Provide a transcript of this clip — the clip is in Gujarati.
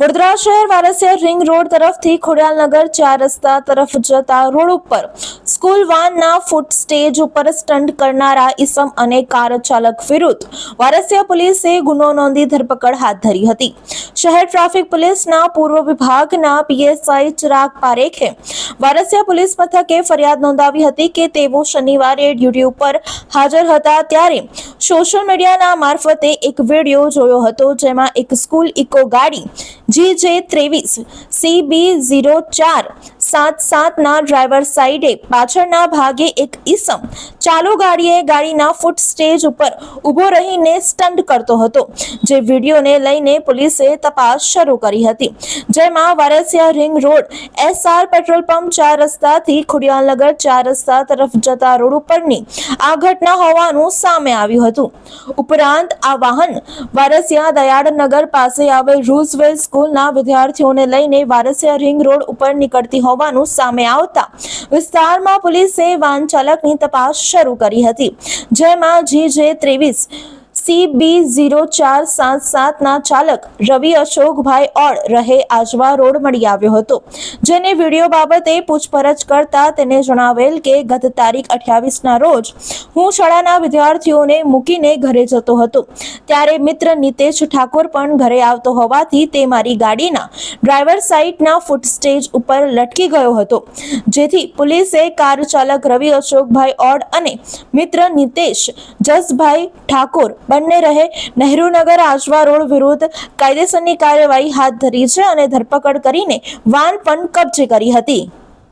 વડોદરા શહેર વારસિયા રિંગ રોડ તરફથી ખોડિયાલનગર ચાર રસ્તા તરફ જતા રોડ ઉપર સ્કૂલ વાનના ફૂટ સ્ટેજ ઉપર સ્ટન્ટ કરનારા ઈસમ અને કાર ચાલક વિરુદ્ધ વારસિયા પોલીસે ગુનો નોંધી ધરપકડ હાથ ધરી હતી. શહેર ટ્રાફિક પોલીસના પૂર્વ વિભાગના પીએસઆઈ ચિરાગ પારેખે વારસિયા પોલીસ મથકે ફરિયાદ નોંધાવી હતી કે તેઓ શનિવારે ડ્યુટી ઉપર હાજર હતા ત્યારે સોશિયલ મીડિયાના મારફતે એક વીડિયો જોયો હતો જેમાં એક સ્કૂલ ઇકો ગાડી જી જે ત્રેવીસ સી બી ઝીરો ચાર સાત સાતના ડ્રાઈવર સાઈડે પાછળના ભાગે એક ઈસમ ચાલુ ગાડીએ ગાડીના ફૂટ સ્ટેજ ઉપર ઊભો રહીને સ્ટન્ટ કરતો હતો. જે વિડીયોને લઈને પોલીસે તપાસ શરૂ કરી હતી. જેમાં Varasiya ring road, SR petrol pump ચાર રસ્તાથી ખુડિયાલનગર ચાર રસ્તા તરફ જતા રોડ ઉપરની આ ઘટના હોવાનું સામે આવ્યું હતું. ઉપરાંત આ વાહન વારસિયા દયાળનગર પાસે આવેલ રૂઝવેલ સ્કૂલના વિદ્યાર્થીઓને લઈને વારસિયા રિંગ રોડ ઉપર નીકળતી હોવાનું સામે આવતા વિસ્તારમાં પોલીસે વાહન ચાલકની તપાસ શરૂ કરી હતી. જેમાં જી જે ત્રેવીસ સી બી ઝીરો ચાર સાત સાતના ચાલક રવિ અશોકભાઈ ઓળ રહે આજવા રોડ મળી આવ્યો હતો. જેને વીડિયો બાબતે પૂછપરછ કરતા તેને જણાવેલ કે ગત તારીખ અઠ્યાવીસના રોજ હું શાળાના વિદ્યાર્થીઓને મૂકીને ઘરે જતો હતો. ત્યારે મિત્ર નિતેશ ઠાકોર પણ ઘરે આવતો હોવાથી તે મારી ગાડીના ડ્રાઈવર સાઈટના ફૂટ સ્ટેજ ઉપર લટકી ગયો હતો. જેથી પોલીસે કાર ચાલક રવિ અશોકભાઈ ઓડ અને મિત્ર નિતેશ જસભાઈ ઠાકોર બંને રહે. નહેરુનગર આજવા રોડ વિરુદ્ધ કાયદેસરની કાર્યવાહી હાથ ધરી છે અને ધરપકડ કરીને વાન પણ કબજે કરી હતી.